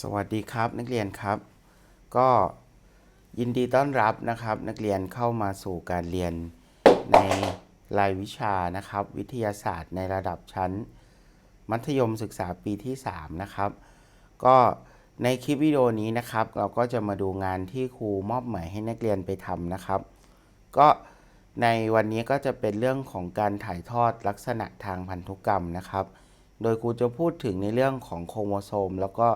สวัสดีครับนักเรียนครับ ก็ยินดีต้อนรับนะครับ นักเรียนเข้ามาสู่การเรียนในรายวิชานะครับ วิทยาศาสตร์ในระดับชั้น มัธยมศึกษาปีที่ 3 นะครับ ก็ในคลิปวิดีโอนี้นะครับ เราก็จะมาดูงานที่ครูมอบหมายให้นักเรียนไปทำนะครับ ก็ในวันนี้ก็จะเป็นเรื่องของการถ่ายทอดลักษณะทางพันธุกรรมนะครับ โดยครูจะพูดถึงในเรื่องของโครโมโซม แล้วก็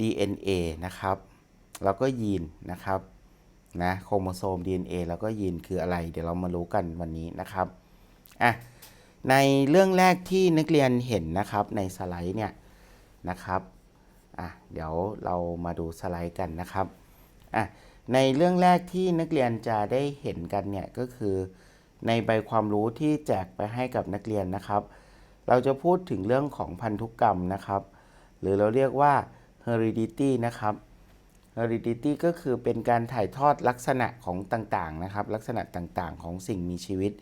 DNA นะครับ แล้วก็ยีนนะครับนะโครโมโซม DNA แล้วก็ยีนคืออะไร เดี๋ยวเรามารู้กันวันนี้นะครับอะในเรื่องแรกที่นักเรียนเห็นนะครับในสไลด์เนี่ยนะครับอะเดี๋ยวเรามาดูสไลด์กันนะครับอะในเรื่องแรกที่นักเรียนจะได้เห็นกันเนี่ยก็คือในใบความรู้ที่แจกไปให้กับนักเรียนนะครับ เราจะพูดถึงเรื่องของพันธุกรรมนะครับ หรือเราเรียกว่า heredity นะครับ heredity ก็คือเป็นการถ่ายทอดลักษณะของต่างๆนะครับ ลักษณะต่างๆ ของสิ่งมีชีวิต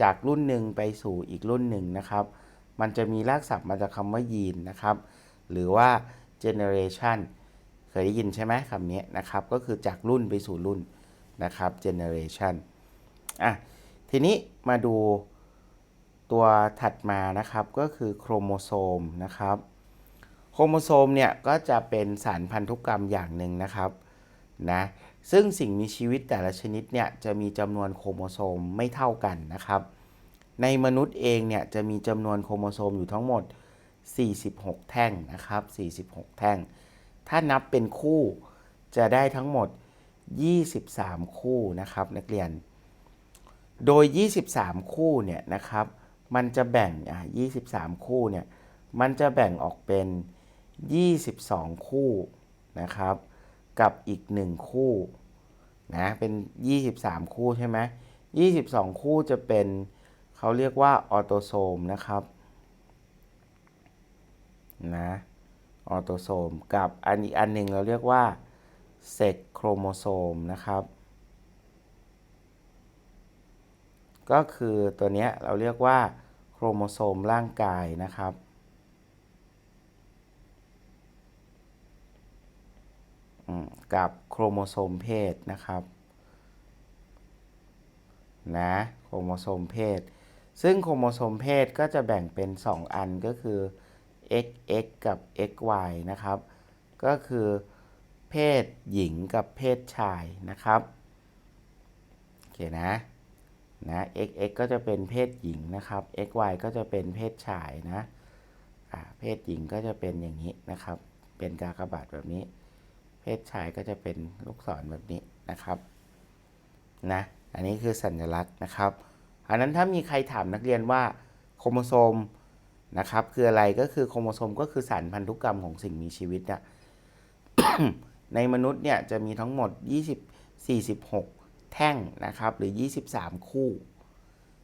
จากรุ่นหนึ่งไปสู่อีกรุ่นหนึ่งนะครับ มันจะมีรากศัพท์มาจากคำว่ายีนนะครับ หรือว่า generation เคยได้ยินใช่ไหมคำนี้นะครับ ก็คือจากรุ่นไปสู่รุ่นนะครับ generation อะทีนี้มาดูตัวถัดมานะครับก็คือโครโมโซมนะครับ โครโมโซมเนี่ยก็จะเป็นสารพันธุกรรมอย่างหนึ่งนะครับนะซึ่งสิ่งมีชีวิตแต่ละชนิดเนี่ยจะมีจำนวนโครโมโซมไม่เท่ากันนะครับ ในมนุษย์เองเนี่ยจะมีจำนวนโครโมโซมอยู่ทั้งหมด 46 แท่งนะครับ 46 แท่ง ถ้านับเป็นคู่จะได้ทั้งหมด 23 คู่นะครับนักเรียน โดย 23 คู่เนี่ยนะครับ มันจะแบ่งอะ23 คู่เนี่ย มันจะแบ่งออกเป็น 22 คู่นะครับ กับอีก 1 คู่นะเป็น 23 คู่ใช่ไหม22 คู่จะเป็นเขาเรียกว่าออโตโซมนะครับนะออโตโซมกับอันอีกอันหนึ่งเราเรียกว่าเซกโครโมโซมนะครับ ก็คือตัวเนี้ยเราเรียกว่าโครโมโซมร่างกายนะครับ กับโครโมโซมเพศนะครับนะโครโมโซมเพศ ซึ่งโครโมโซมเพศก็จะแบ่งเป็น 2 อันก็คือ XX กับ XY นะครับ ก็คือเพศหญิงกับเพศชายนะครับโอเคนะนะ XX ก็จะเป็นเพศหญิงนะครับ XY ก็จะเป็นเพศชายนะเพศหญิงก็จะเป็นอย่างนี้นะครับ เป็นกากบาทแบบนี้ เพศชายก็จะเป็นลูกศรแบบนี้นะครับนะอันนี้คือสัญลักษณ์นะครับอันนั้นถ้ามีใครถามนักเรียนว่าโครโมโซมนะครับคืออะไรก็คือโครโมโซมก็คือสารพันธุกรรมของสิ่งมีชีวิตนะในมนุษย์เนี่ยจะมีทั้งหมด 20 46 แท่งนะครับหรือ 23 คู่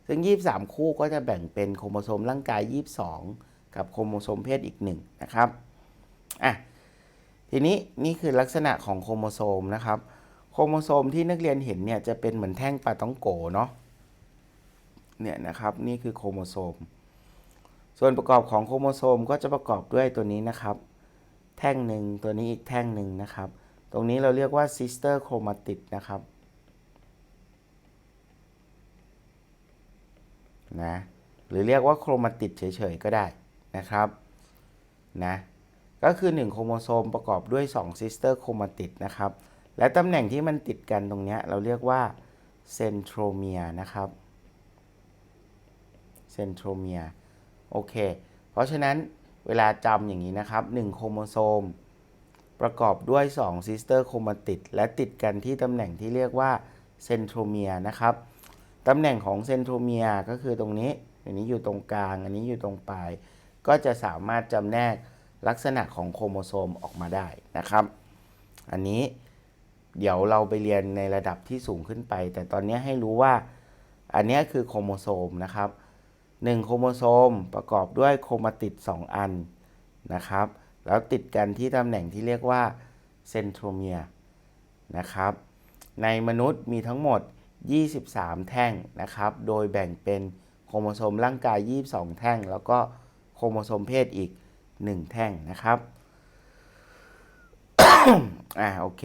ซึ่ง 23 คู่ก็จะแบ่งเป็นโครโมโซมร่างกาย 22 กับโครโมโซมเพศอีกหนึ่งนะครับอะ ทีนี้นี่คือลักษณะของโครโมโซมนะครับ โครโมโซมที่นักเรียนเห็นเนี่ยจะเป็นเหมือนแท่งปาต้องโกเนาะเนี่ยนะครับนี่คือโครโมโซม ส่วนประกอบของโครโมโซมก็จะประกอบด้วยตัวนี้นะครับ แท่งหนึ่งตัวนี้อีกแท่งหนึ่งนะครับ ตรงนี้เราเรียกว่า sister chromatid นะครับนะหรือเรียกว่าโครมาติดเฉยๆก็ได้นะครับนะ ก็คือ 1 โครโมโซมประกอบด้วย2 sister chromatid นะครับ และตำแหน่งที่มันติดกันตรงนี้เราเรียกว่าเซนโทรเมียนะครับเซนโทรเมียโอเค เพราะฉะนั้นเวลาจำอย่างนี้นะครับ 1 โครโมโซม ประกอบด้วย2ซิสเตอร์โครมาติดและติดกันที่ตำแหน่งที่เรียกว่าเซนโทรเมียนะครับตำแหน่งของเซนโทรเมียก็คือตรงนี้ อันนี้อยู่ตรงกลาง อันนี้อยู่ตรงปลาย ก็จะสามารถจำแนก ลักษณะของโครโมโซมออกมาได้นะครับ อันนี้เดี๋ยวเราไปเรียนในระดับที่สูงขึ้นไป แต่ตอนนี้ให้รู้ว่าอันนี้คือโครโมโซมนะครับ1โครโมโซมประกอบด้วยโครมาติด 2 อันนะครับ แล้วติดกันที่ตำแหน่งที่เรียกว่าเซนโทรเมียนะครับ ในมนุษย์มีทั้งหมด 23 แท่งนะครับ โดยแบ่งเป็นโครโมโซมร่างกาย 22 แท่ง แล้วก็โครโมโซมเพศอีก 1 แท่งนะครับอ่าโอเค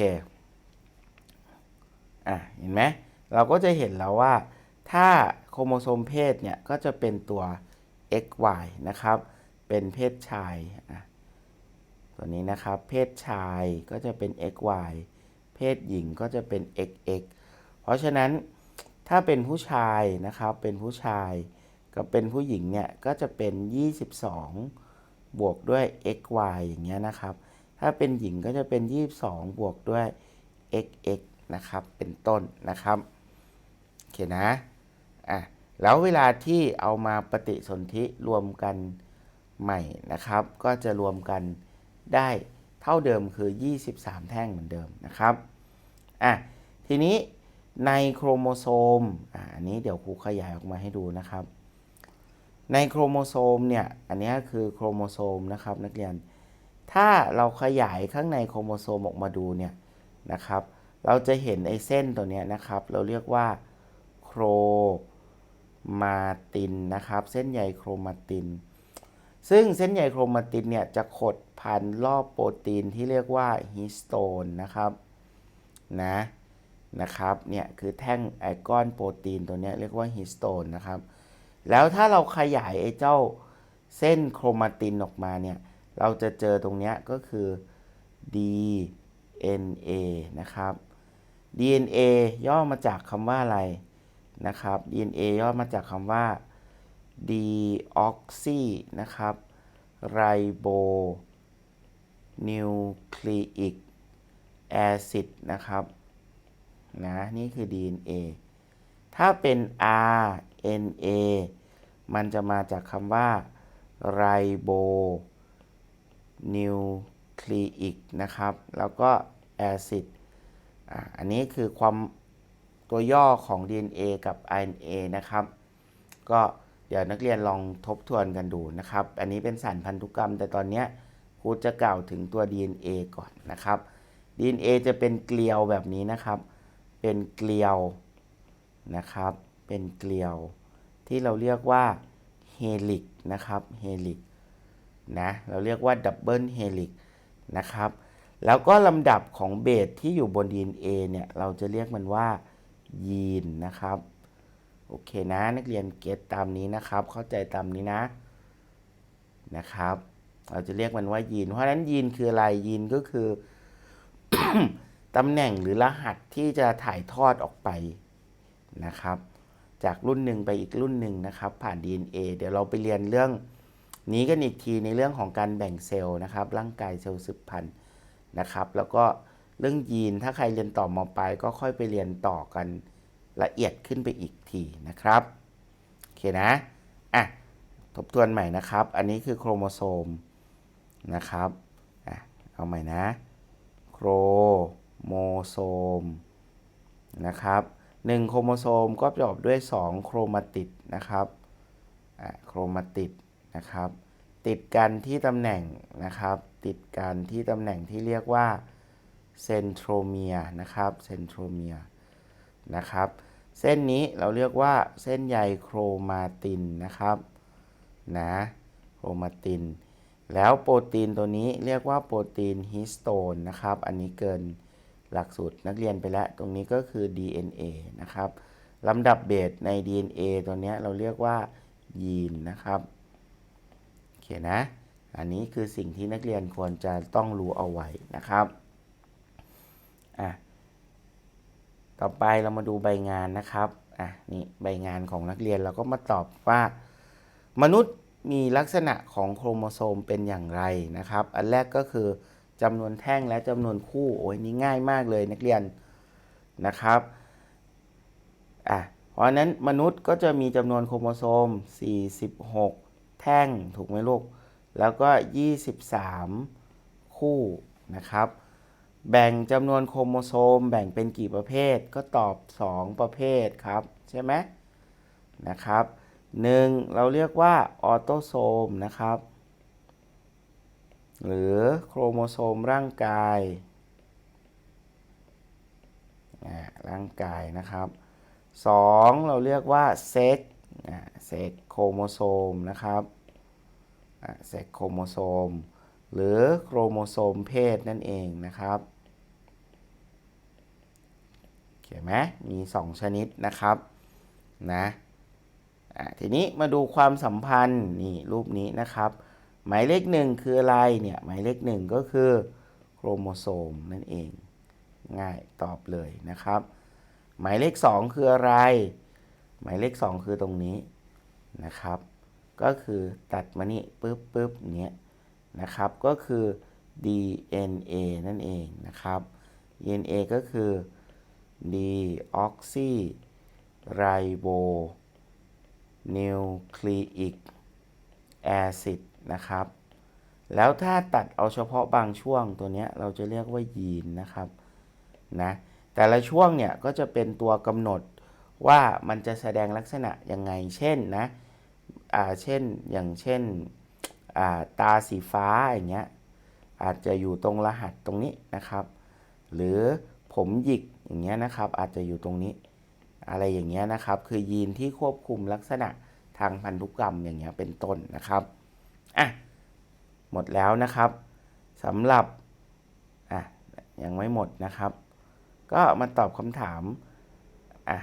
อะเห็นไหมเราก็จะเห็นแล้วว่า ถ้าโครโมโซมเพศเนี่ยก็จะเป็นตัว XY นะครับ เป็นเพศชายอะตัวนี้นะครับ เพศชายก็จะเป็น XY เพศหญิงก็จะเป็น XX เพราะฉะนั้นถ้าเป็นผู้ชายนะครับ เป็นผู้ชายกับเป็นผู้หญิงเนี่ยก็จะเป็น 22 บวกด้วย xy อย่างเงี้ยนะครับ ถ้าเป็นหญิงก็จะเป็น 22 บวกด้วย xx นะครับ เป็นต้นนะครับโอเคนะอะแล้วเวลาที่เอามาปฏิสนธิรวมกันใหม่นะครับ ก็จะรวมกันได้เท่าเดิมคือ 23 แท่งเหมือนเดิมนะครับอะทีนี้ในโครโมโซมอะอันนี้เดี๋ยวครูขยายออกมาให้ดูนะครับ ในโครโมโซมเนี่ยอันนี้คือโครโมโซมนะครับนักเรียน ถ้าเราขยายข้างในโครโมโซมออกมาดูเนี่ยนะครับ เราจะเห็นไอ้เส้นตัวเนี้ยนะครับ เราเรียกว่าโครมาตินนะครับ เส้นใยโครมาติน ซึ่งเส้นใยโครมาตินเนี่ยจะขดพันรอบโปรตีนที่เรียกว่าฮิสโตนนะครับนะนะครับเนี่ยคือแท่งไอก้อนโปรตีนตัวเนี้ยเรียกว่าฮิสโตนนะครับ แล้วถ้าเราขยายไอ้เจ้าเส้นโครมาตินออกมาเนี่ย เราจะเจอตรงเนี้ยก็คือ DNA นะครับ DNA ย่อมาจากคำว่าอะไรนะครับ DNA ย่อมาจากคำว่า deoxy นะครับ ribo nucleic acid นะครับนะนี่คือ DNA ถ้าเป็น R RNA มันจะมาจากคำว่า ribo nucleic นะครับ แล้วก็ acid อะอันนี้คือความตัวย่อของ DNA กับ RNA นะครับ ก็เดี๋ยวนักเรียนลองทบทวนกันดูนะครับ อันนี้เป็นสารพันธุกรรม แต่ตอนเนี้ยครูจะกล่าวถึงตัว DNA ก่อนนะครับ DNA จะเป็นเกลียวแบบนี้นะครับ เป็นเกลียวนะครับ เป็นเกลียว ที่เราเรียกว่าเฮลิกนะครับเฮลิกนะเราเรียกว่าดับเบิลเฮลิกนะครับแล้วก็ลำดับของเบสที่อยู่บน DNA เนี่ยเราจะเรียกมันว่ายีนนะครับโอเคนะนักเรียนเก็ตตามนี้นะครับ เข้าใจตามนี้นะนะครับ เราจะเรียกมันว่ายีน เพราะฉะนั้นยีนคืออะไรยีนก็คือตำแหน่งหรือรหัสที่จะถ่ายทอดออกไปนะครับ จากรุ่นหนึ่งไปอีกรุ่นหนึ่งนะครับ ผ่าน DNA เดี๋ยวเราไปเรียนเรื่องนี้กันอีกทีในเรื่องของการแบ่งเซลล์นะครับ ร่างกายเซลล์สืบพันธุ์นะครับ แล้วก็เรื่องยีนถ้าใครเรียนต่อมปลายก็ค่อยไปเรียนต่อกันละเอียดขึ้นไปอีกทีนะครับโอเคนะอะทบทวนใหม่นะครับ อันนี้คือโครโมโซมนะครับอะเอาใหม่นะ โครโมโซมนะครับ หนึ่งโครโมโซมก็ประกอบด้วย 2 โครมาติดนะครับอะโครมาติดนะครับ ติดกันที่ตำแหน่งนะครับ ติดกันที่ตำแหน่งที่เรียกว่าเซนโทรเมียนะครับเซนโทรเมียนะครับเส้นนี้เราเรียกว่าเส้นใยโครมาตินนะครับนะโครมาติน แล้วโปรตีนตัวนี้เรียกว่าโปรตีนฮิสโตนนะครับ อันนี้เกิน หลักสูตรนักเรียนไปแล้ว ตรงนี้ก็คือ DNA นะครับลำดับเบสใน DNA ตัวนี้เราเรียกว่ายีนนะครับโอเคนะ อันนี้คือสิ่งที่นักเรียนควรจะต้องรู้เอาไว้นะครับอะต่อไปเรามาดูใบงานนะครับอะนี่ใบงานของนักเรียนเราก็มาตอบว่า มนุษย์มีลักษณะของโครโมโซมเป็นอย่างไรนะครับ อันแรกก็คือ จำนวนแท่งและจำนวนคู่โอ้ยนี่ง่ายมากเลยนักเรียนนะครับอะเพราะนั้นมนุษย์ก็จะมีจำนวนโครโมโซม 46 แท่งถูกไหมลูก แล้วก็ 23 คู่นะครับ แบ่งจำนวนโครโมโซม แบ่งเป็นกี่ประเภทก็ตอบ 2 ประเภทครับ ใช่ไหมนะครับหนึ่งเราเรียกว่าออโตโซมนะครับ หรือโครโมโซมร่างกายร่างกายนะครับสองเราเรียกว่าเซ็กเซ็กโครโมโซมนะครับเซ็กโครโมโซม หรือโครโมโซมเพศนั่นเองนะครับเห็นไหมมี 2 ชนิดนะครับนะะทีนี้มาดูความสัมพันธ์นี่รูปนี้นะครับ หมายเลขหนึ่งคืออะไรเนี่ยหมายเลขหนึ่งก็คือโครโมโซมนั่นเอง ง่ายตอบเลยนะครับ หมายเลข 2 คืออะไร หมายเลข 2 คือตรงนี้นะครับ ก็คือตัดมานี่ปึ๊บปึ๊บเนี้ยนะครับก็คือ DNA นั่นเองนะครับ DNA ก็คือ deoxy ribo nucleic acid นะครับ แล้วถ้าตัดเอาเฉพาะบางช่วงตัวนี้เราจะเรียกว่ายีนนะครับนะแต่ละช่วงเนี่ยก็จะเป็นตัวกำหนดว่ามันจะแสดงลักษณะยังไง เช่นนะอ่าเช่นอย่างเช่นอ่าตาสีฟ้าอย่างเงี้ยอาจจะอยู่ตรงรหัสตรงนี้นะครับ หรือผมหยิกอย่างเงี้ยนะครับ อาจจะอยู่ตรงนี้ อะไรอย่างเงี้ยนะครับ คือยีนที่ควบคุมลักษณะทางพันธุกรรมอย่างเงี้ยเป็นต้นนะครับ อะหมดแล้วนะครับสำหรับอะยังไม่หมดนะครับ ก็มาตอบคำถามอะ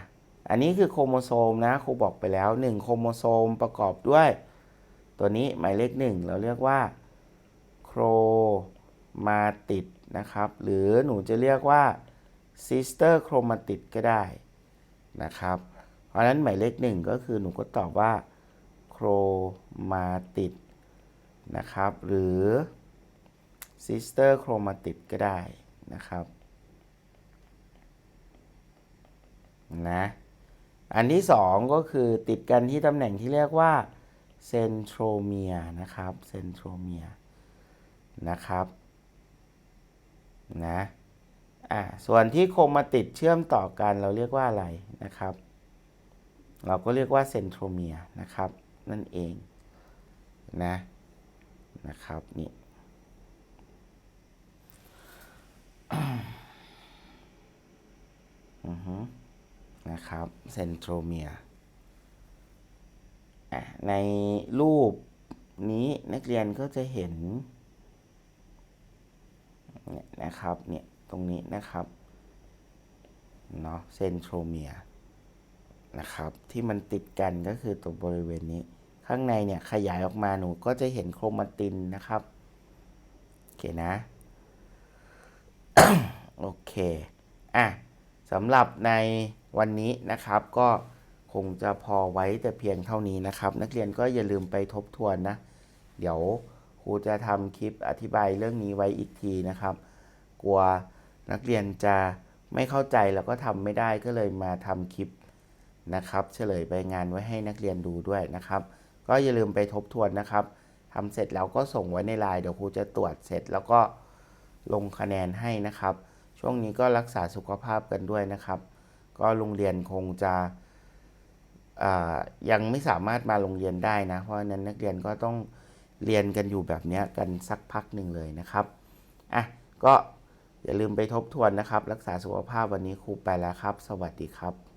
อันนี้คือโครโมโซมนะครูบอกไปแล้ว 1 โครโมโซมประกอบด้วย ตัวนี้หมายเลข 1 เราเรียกว่าโครมาติดนะครับ หรือหนูจะเรียกว่า sister chromatid ก็ได้นะครับ เพราะฉะนั้นหมายเลขหนึ่งก็คือหนูก็ตอบว่าโครมาติด นะครับ หรือ sister chromatid ก็ได้นะครับนะอันที่สองก็คือติดกันที่ตำแหน่งที่เรียกว่าเซนโทรเมียนะครับเซนโทรเมียนะครับนะอ่าส่วนที่โครมาติดเชื่อมต่อกันเราเรียกว่าอะไรนะครับ เราก็เรียกว่าเซนโทรเมียนะครับ นั่นเองนะ นะครับนี่นะครับเซนโทรเมียในรูปนี้นักเรียนก็จะเห็นเนี่ยนะครับเนี่ยตรงนี้นะครับเนาะเซนโทรเมียนะครับ ที่มันติดกันก็คือตัวบริเวณนี้ ข้างในเนี่ยขยายออกมาหนูก็จะเห็นโครมาตินนะครับ โอเคนะ โอเค อะสำหรับในวันนี้นะครับ ก็คงจะพอไว้แต่เพียงเท่านี้นะครับ นักเรียนก็อย่าลืมไปทบทวนนะ เดี๋ยวครูจะทำคลิปอธิบายเรื่องนี้ไว้อีกทีนะครับ กลัวนักเรียนจะไม่เข้าใจแล้วก็ทำไม่ได้ก็เลยมาทำคลิปนะครับ เฉลยใบงานไว้ให้นักเรียนดูด้วยนะครับ ก็อย่าลืมไปทบทวนนะครับทำเสร็จแล้วก็ส่งไว้ในไลน์เดี๋ยวครูจะตรวจเสร็จแล้วก็ลงคะแนนให้นะครับ ช่วงนี้ก็รักษาสุขภาพกันด้วยนะครับ ก็โรงเรียนคงจะยังไม่สามารถมาโรงเรียนได้นะ เพราะฉะนั้นนักเรียนก็ต้องเรียนกันอยู่แบบนี้กันสักพักหนึ่งเลยนะครับอะก็อย่าลืมไปทบทวนนะครับ รักษาสุขภาพวันนี้ครูไปแล้วครับ สวัสดีครับ